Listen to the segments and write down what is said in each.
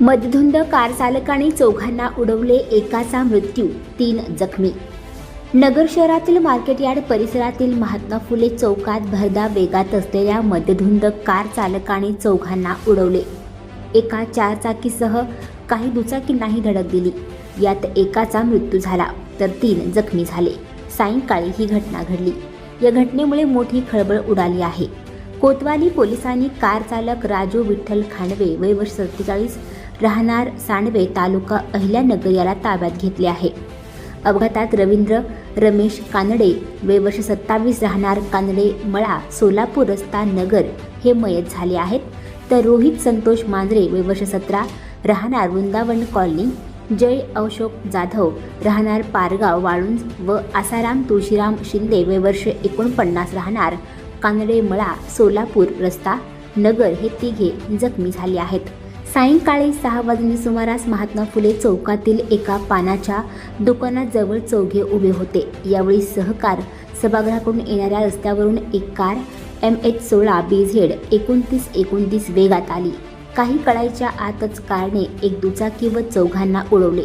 मध्यधुंद car चालकाने चौघांना उडवले एकाचा मृत्यू तीन जखमी. नगर शहरातील मार्केट यार्ड परिसरातील महात्मा फुले चौकात भरदा वेगात असलेल्या मध्यधुंद कार चालकाने चौघांना उडवले. एका चारचाकीसह काही दुचाकींनाही धडक दिली. यात एकाचा मृत्यू झाला तर तीन जखमी झाले. सायंकाळी ही घटना घडली. या घटनेमुळे मोठी खळबळ उडाली आहे. कोतवाली पोलिसांनी कार चालक राजू विठ्ठल खांडवे वय वर्ष सत्तेचाळीस राहणार सांडवे तालुका अहिल्यानगर याला ताब्यात घेतले आहे. अपघातात रवींद्र रमेश कानडे वे वर्ष सत्तावीस राहणार कानडे मळा सोलापूर रस्ता नगर हे मयत झाले आहेत. तर रोहित संतोष मांजरे वे वर्ष सतरा राहणार वृंदावन कॉलनी. जय अशोक जाधव राहणार पारगाव वाळुंज व आसाराम तुळशीराम शिंदे वे वर्ष एकोणपन्नास राहणार कानडे मळा सोलापूर रस्ता नगर हे तिघे जखमी झाले आहेत. सायंकाळी सहा वाजून सुमारास महात्मा फुले चौकातील एका पानाच्या दुकानाजवळ चौघे उभे होते. यावेळी सहकार सभागृहाकडून येणाऱ्या रस्त्यावरून एक कार एम एच सोळा बी झेड एकोणतीस एकोणतीस वेगात आली. काही कळायच्या आतच कारने एक दुचाकी व चौघांना उडवले.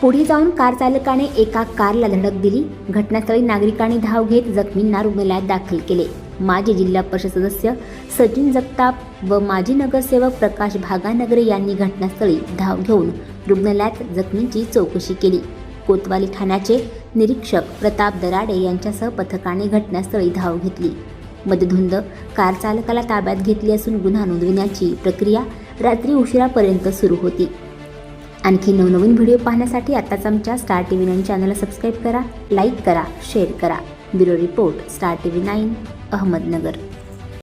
पुढे जाऊन कार चालकाने एका कारला धडक दिली. घटनास्थळी नागरिकांनी धाव घेत जखमींना रुग्णालयात दाखल केले. माजी जिल्हा परिषद सदस्य सचिन जगताप व माजी नगरसेवक प्रकाश भागानगरे यांनी घटनास्थळी धाव घेऊन रुग्णालयात जखमींची चौकशी केली. कोतवाली ठाण्याचे निरीक्षक प्रताप दराडे यांच्यासह पथकाने घटनास्थळी धाव घेतली. मदधुंद कार चालकाला ताब्यात घेतली असून गुन्हा नोंदविण्याची प्रक्रिया रात्री उशिरापर्यंत सुरू होती. आणखी नवनवीन व्हिडिओ पाहण्यासाठी आताच आमच्या स्टार टी व्ही नाईन चॅनलला सबस्क्राईब करा लाईक करा शेअर करा. Bureau report Star T V nine Ahmednagar.